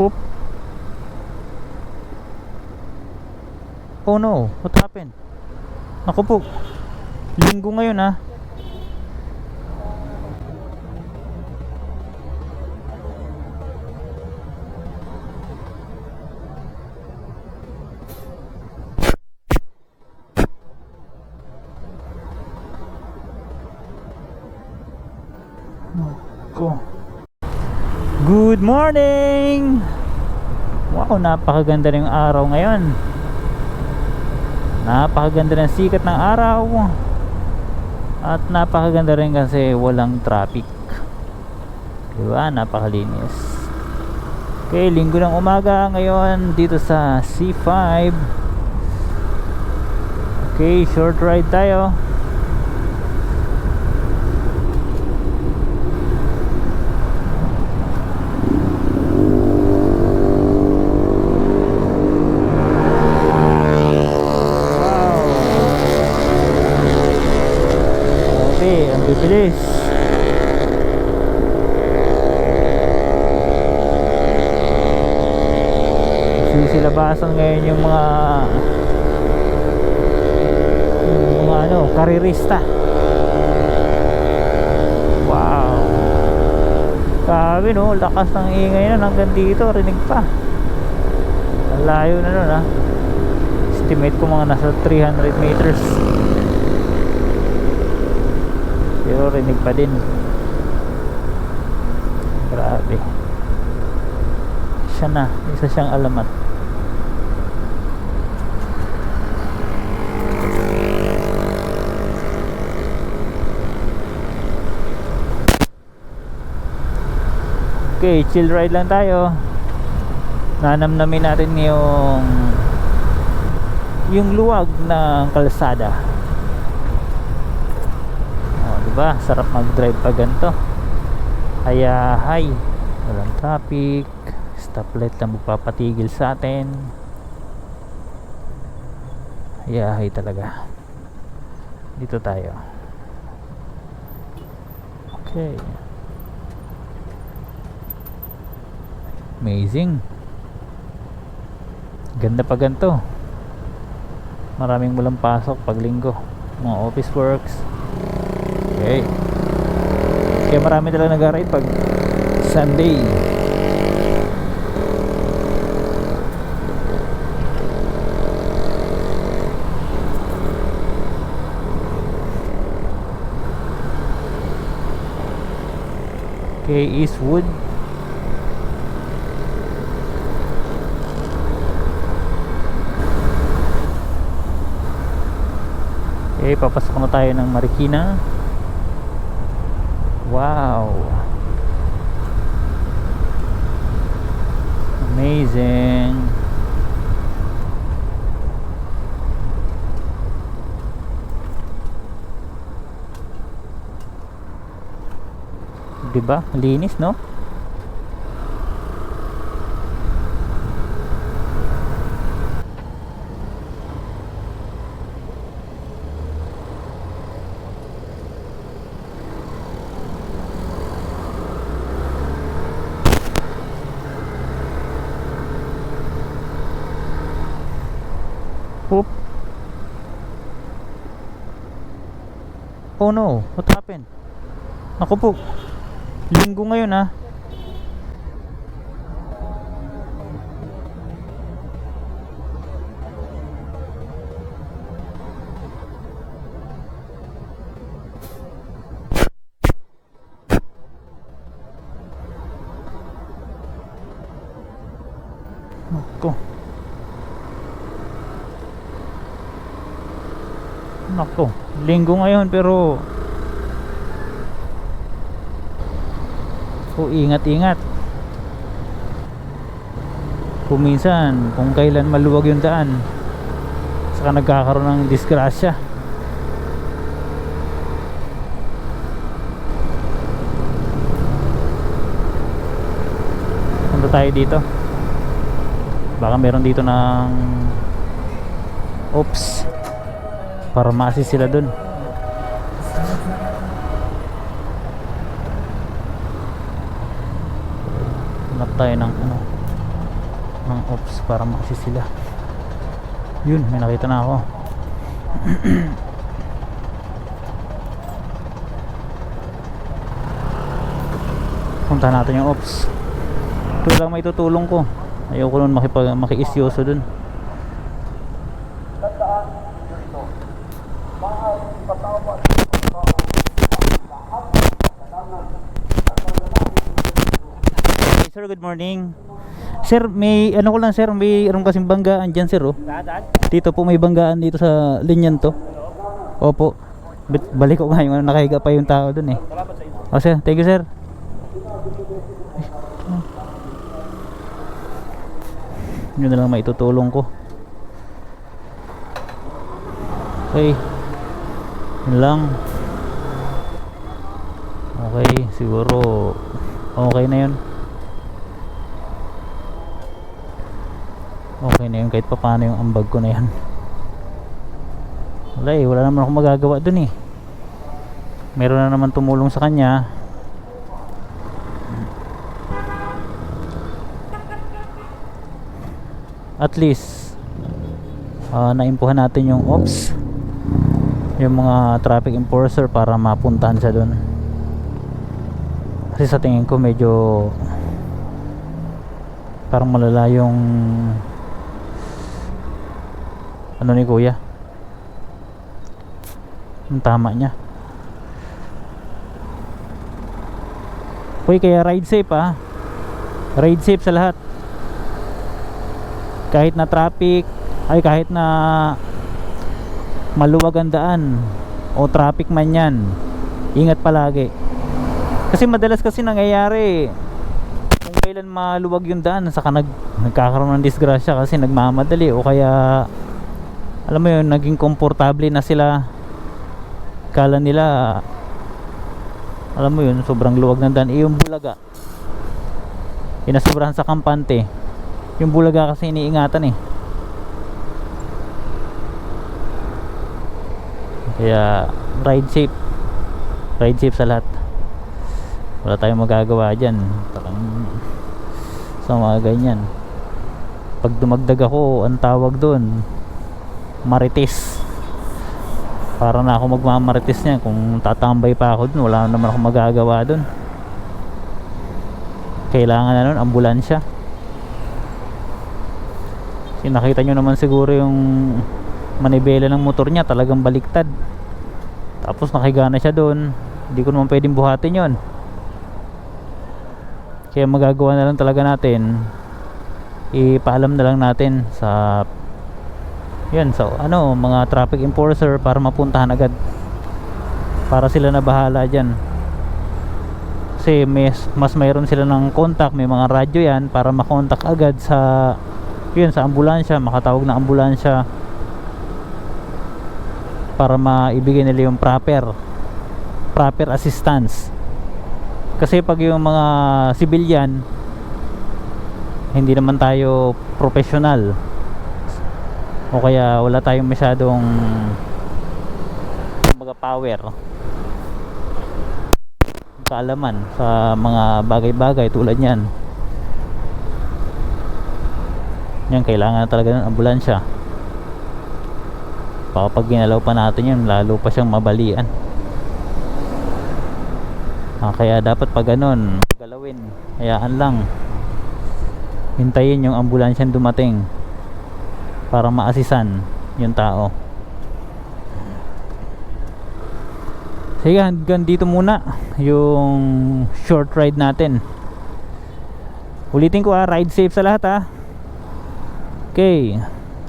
Oop. Oh no, what happened? Ako po. Linggo ngayon ah. Ko. Good morning! Wow, napakaganda ng araw ngayon. Napakaganda ng sikat ng araw. At napakaganda rin kasi walang traffic. Diba? Napakalinis. Okay, linggo ng umaga ngayon dito sa C5. Okay, short ride tayo. Bibilis. Sisilabasan ngayon yung mga yung mga ano, karirista. Wow. Grabe no, lakas ng ingay na hanggang dito, rinig pa. Ang layo na nun ha. Estimate ko mga nasa 300 meters. Pero rinig pa din. Grabe. Siya na. Isa siyang alamat. Okay, chill ride lang tayo. Nanamnamin natin yung yung luwag ng kalsada. Ba? Sarap mag-drive pag ganito. Kaya, hi. Walang traffic. Stoplight lang magpapatigil sa atin. Kaya, hi talaga. Dito tayo. Okay. Amazing. Ganda pa ganito. Maraming walang pasok pag linggo. Mga office works. Okay. Kaya marami talaga nag-ride pag Sunday. Okay, Eastwood. Okay, papasok na tayo ng Marikina. Wow. Amazing. Diba? Linis, no? Oh no, what happened? Ako po. Linggo ngayon ah. Nako. Nako, linggo ngayon pero So ingat-ingat. Kung minsan Kung kailan maluwag yung daan Saka nagkakaroon ng disgrasya. Punta tayo dito. Baka meron dito ng Oops Pharmacy sila dun. Hanap tayo ng ano ng ops para ma-assist sila. Yun may nakita na ako. Punta natin yung ops. Ito lang may tutulong ko. Ayoko nun makipag makiisyoso dun sir. Good morning. Sir may ano ko lang sir may anong kasing banggaan dyan sir oh. Dito po may banggaan dito sa linyan to. Opo. Balik ko nga yung ano, nakahiga pa yung tao dun eh. Oh sir. Thank you sir. Yun na lang maitutulong ko. Okay. Yun lang. Okay siguro okay na yun okay na yun kahit pa paano yung ambag ko na yan. Wala eh wala naman ako magagawa dun eh. Meron na naman tumulong sa kanya. At least uh, naimpuhan natin yung ops yung mga traffic enforcer para mapuntahan siya doon kasi sa tingin ko medyo parang malala yung ano ni kuya? Yung tama niya. Uy, kaya ride safe ah. Ride safe sa lahat. Kahit na traffic ay kahit na maluwag ang daan o traffic man yan ingat palagi. Kasi madalas kasi nangyayari kung kailan maluwag yung daan saka nag, nagkakaroon ng disgrasya kasi nagmamadali o kaya alam mo yun naging komportable na sila. Kala nila alam mo yun sobrang luwag ng daan. Eh, yung bulaga inasobrahan sa kampante. Yung bulaga kasi iniingatan eh. Kaya ride safe. Ride safe sa lahat. Wala tayong magagawa dyan. Parang sa mga ganyan. Pag dumagdag ako ang tawag doon marites. Para na ako magmamarites niya kung tatambay pa ako dun wala naman ako magagawa dun. Kailangan na nun ambulansya. Kasi nakita nyo naman siguro yung manibela ng motor niya talagang baliktad. Tapos nakahiga na siya doon hindi ko naman pwedeng buhatin yon kaya magagawa na lang talaga natin. Ipaalam na lang natin sa yan sa ano mga traffic enforcer para mapuntahan agad. Para sila na bahala dyan. Kasi mas, mas mayroon sila ng contact may mga radyo yan para makontak agad sa yun sa ambulansya makatawag na ambulansya para maibigay nila yung proper proper assistance. Kasi pag yung mga civilian hindi naman tayo professional o kaya wala tayong masyadong mga power. Kaalaman sa mga bagay-bagay tulad yan yan kailangan talaga ng ambulansya. Baka ginalaw pa natin yun lalo pa siyang mabalian. Ah, kaya dapat pag ganun galawin hayaan lang. Hintayin yung ambulansyan dumating para maasisan yung tao. Sige hanggang dito muna yung short ride natin. Ulitin ko ah ride safe sa lahat ah. Okay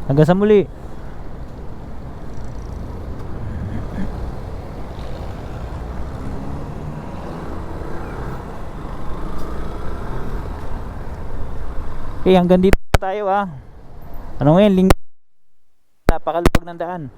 hanggang sa muli. Okay, hanggang dito tayo ah. Ano ngayon, ling napakalupag ng daan.